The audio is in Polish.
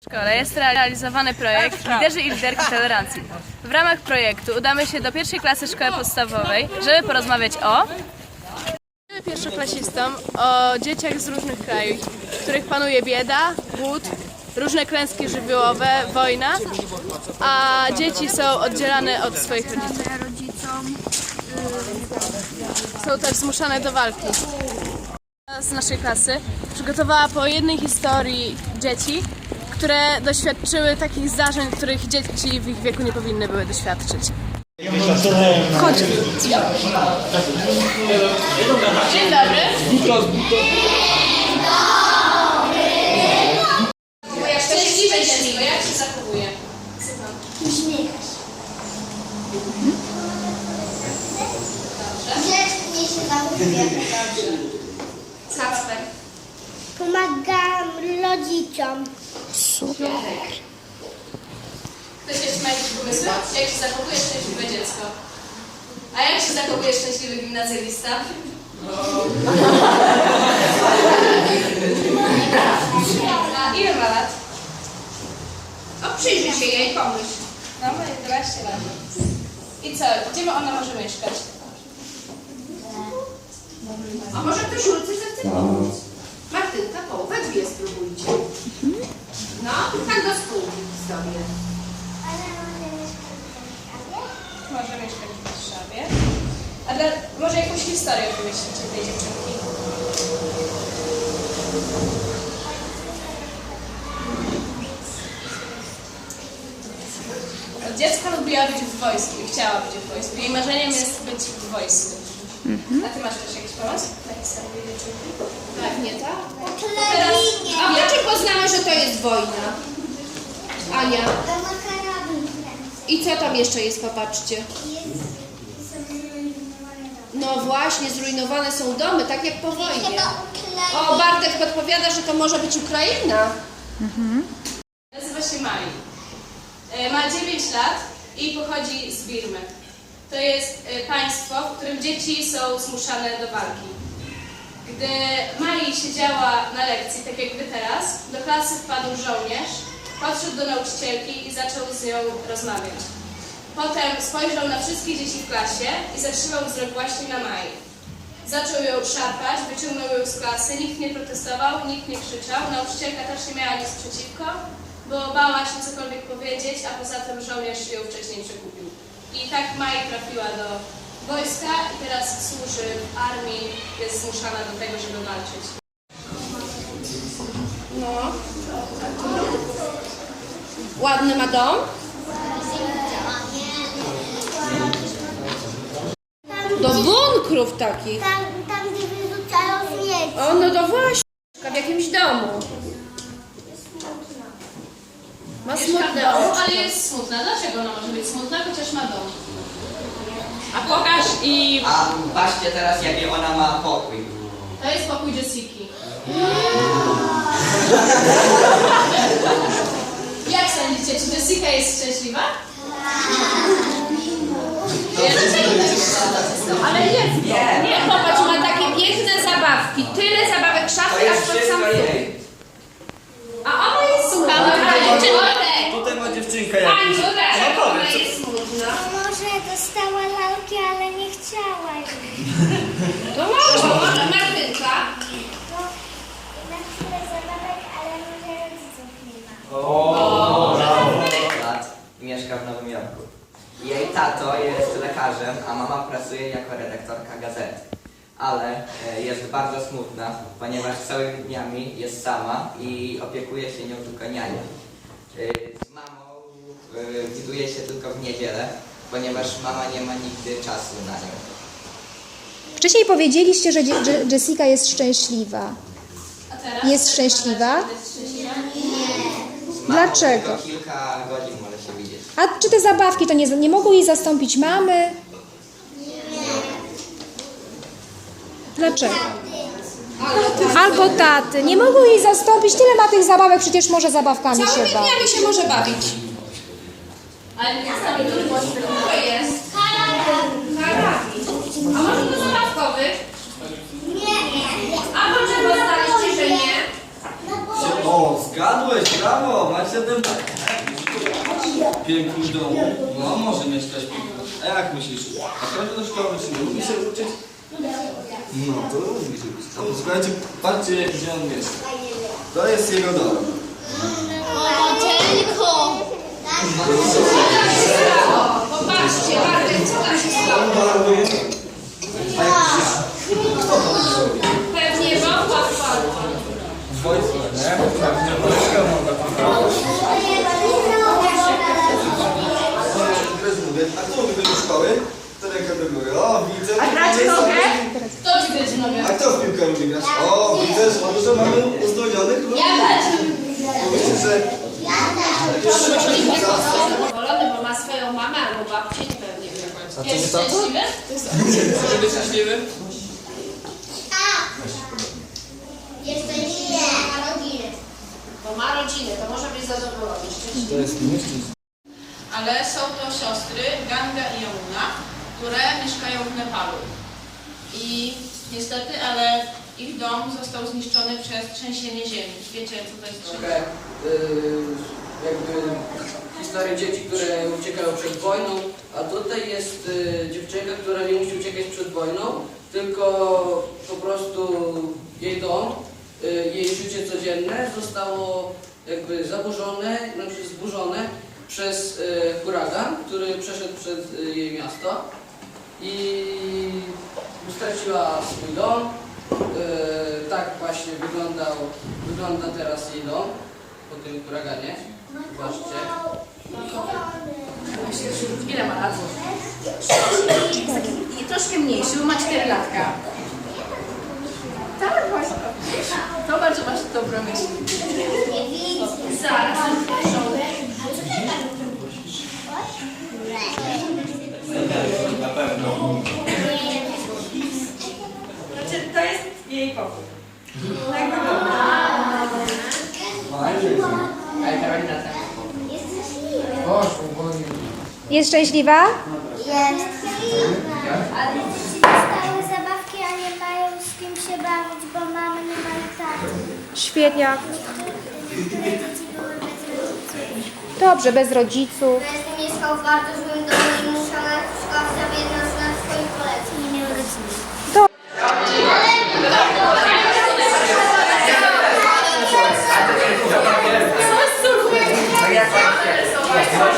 W szkole jest realizowany projekt Liderzy i Liderki Tolerancji. W ramach projektu udamy się do pierwszej klasy szkoły podstawowej, żeby porozmawiać o pierwszoklasistom o dzieciach z różnych krajów, w których panuje bieda, głód, różne klęski żywiołowe, wojna, a dzieci są oddzielane od swoich rodziców. Są też zmuszane do walki. Z naszej klasy przygotowała po jednej historii dzieci, które doświadczyły takich zdarzeń, których dzieci w ich wieku nie powinny były doświadczyć. Chodź. Dzień dobry. Szczęśliwe dziecko, jak się zachowuje? Uśmiechasz. Grzecznie się zachowuje. Kacper. Pomagam rodzicom. Ktoś jeszcze ma jakieś pomysły? Jak się zachowuje szczęśliwe dziecko? A jak się zachowuje szczęśliwy gimnazjalista? A ile ma lat? O, przyjrzyj się jej, pomyśl. No, ma 11 lat. I co? Gdzie ma ona może mieszkać? A może ktoś ulicy zechce pomóc? Martynka, połowę dwie spróbujcie. No, tak do spółki sobie. Ale może mieszkać w Warszawie? Może mieszkać w Warszawie. A dla, może jakąś historię wymyślicie tej dziewczynki? Od dziecka lubiła być w wojsku i chciała być w wojsku. Jej marzeniem jest być w wojsku. A ty masz też jakiś pomysł dziewczynki? Pewnie tak. Klawinie. A my czy poznamy, że to jest wojna? Ania, To i co tam jeszcze jest, popatrzcie. No właśnie, zrujnowane są domy, tak jak po wojnie. O. Bartek podpowiada, że to może być Ukraina. Nazywa się Mai. E, Ma 9 lat i pochodzi z Birmy. To jest e, państwo, w którym dzieci są zmuszane do walki. Gdy Mai siedziała na lekcji, tak jak wy teraz, do klasy wpadł żołnierz, podszedł do nauczycielki i zaczął z nią rozmawiać. Potem spojrzał na wszystkie dzieci w klasie i zatrzymał wzrok właśnie na Mai. Zaczął ją szarpać, wyciągnął ją z klasy, nikt nie protestował, nikt nie krzyczał, nauczycielka też nie miała nic przeciwko, bo bała się cokolwiek powiedzieć, a poza tym żołnierz ją wcześniej przekupił. I tak Maj trafiła do wojska i teraz służy w armii, jest zmuszana do tego, żeby walczyć. No. Ładny ma dom? Do bunkrów takich. Tam, tam gdzie wyrzucają śmieci. O, no to właśnie. W jakimś domu. Ma Mieszka w smutne domu, oczy. ale jest smutna. Dlaczego ona może być smutna, chociaż ma dom? A pokaż i... A patrzcie teraz, jaki ona ma pokój. To jest pokój Jessiki. Jak sądzicie, czy Jessica jest szczęśliwa? Nie, dlaczego tak jest? Ale jest. Nie. Nie, popatrz, ma takie piękne zabawki. Tyle zabawek To szafy, aż jest pod sam wszystko sufit. jej. A ona jest smutna. Słuchamy, A dziewczynka Potem ma dziewczynkę Pani, jakąś. no No ona powiedz, jest smutna. A może dostała lalki, ale nie chciała jej. To może, może Martynka. No, na chwilę zabawek, ale może rodziców nie ma. O, lat i mieszka w Nowym Jorku. Jej tato jest lekarzem, a mama pracuje jako redaktorka gazety. Ale e, jest bardzo smutna, ponieważ całymi dniami jest sama i opiekuje się nią tylko niania. E, Z mamą e, widuje się tylko w niedzielę, ponieważ mama nie ma nigdy czasu na nią. Wcześniej powiedzieliście, że Dzie- że Jessica jest szczęśliwa. A teraz? Jest szczęśliwa? Jest szczęśliwa? Z mamą Dlaczego? Tylko kilka godzin może się widzieć. A czy te zabawki to nie, nie mogą jej zastąpić mamy? Dlaczego? Albo taty. Nie mogą jej zastąpić. Tyle ma tych zabawek, przecież może zabawkami się Całymi bawić. dniami się może bawić. Ale nie znam trudno. To jest. Karabin. A może to zabawkowy? Nie, nie. A może poznaliście, że nie? No bo O, zgadłeś, brawo! Brawo, macie ten piękny dom. No, może mieszkać pięknie. A jak myślisz? A chodzi do szkoły, czy lubi się uczyć? No, to lubi się uczyć. To Słuchajcie, patrzcie, gdzie on mieszka. To jest jego dom. Popatrzcie, Bartek, co tam się stało? A jak myślisz? Kto to zrobił? Pewnie bomba wpadła. Wojsko, nie? Pewnie Wojsko mogę poprawić. Teraz mówi do szkoły? To ręka do góry. O, widzę. A grać że jest- nogę? Kto ci będzie nogę? A kto w piłkę lubi grać? O, widzę, że dużo mamy uzdolnionych ludzi. Ja też. Myślę, że... Zadowolony, bo ma swoją mamę albo babcię, pewnie wie. Jest szczęśliwy? Żeby szczęśliwy? Jeszcze nie, ma rodziny. Bo ma rodzinę, to może być zadowolony. Szczęśliwy. Ale są to siostry Ganga i Yamuna, które mieszkają w Nepalu. I niestety, ale ich dom został zniszczony przez trzęsienie ziemi. Wiecie, co to jest trzęsienie? trochę y, jakby historię dzieci, które uciekają przed wojną, a tutaj jest y, dziewczynka, która nie musi uciekać przed wojną, tylko po prostu jej dom, y, jej życie codzienne zostało jakby zaburzone, znaczy zburzone przez y, huragan, który przeszedł przez y, jej miasto i straciła swój dom. Y, tak właśnie wyglądał, wygląda teraz jej dom po tym huraganie. Zobaczcie. Ile ma lat? I troszkę mniejszy, bo ma 4 latka. Tak, właśnie. To bardzo masz dobrą myśl. Nie widzę. Zaraz. Znaczy, to jest jej pokój. Tak wygląda. Ej, Karolina, ten Jest szczęśliwy. Jest szczęśliwa? Jest. Ale dzieci dostały zabawki, a nie mają z kim się bawić, bo mamy nie mają taty. Świetnie. Niektóre dzieci były bez rodziców. Dobrze, bez rodziców. Zresztą mieszkał w bardzo złym domu i musiał na przykład zabiegać na swoich poleceń. Nie miał rodziny. No jak Jest,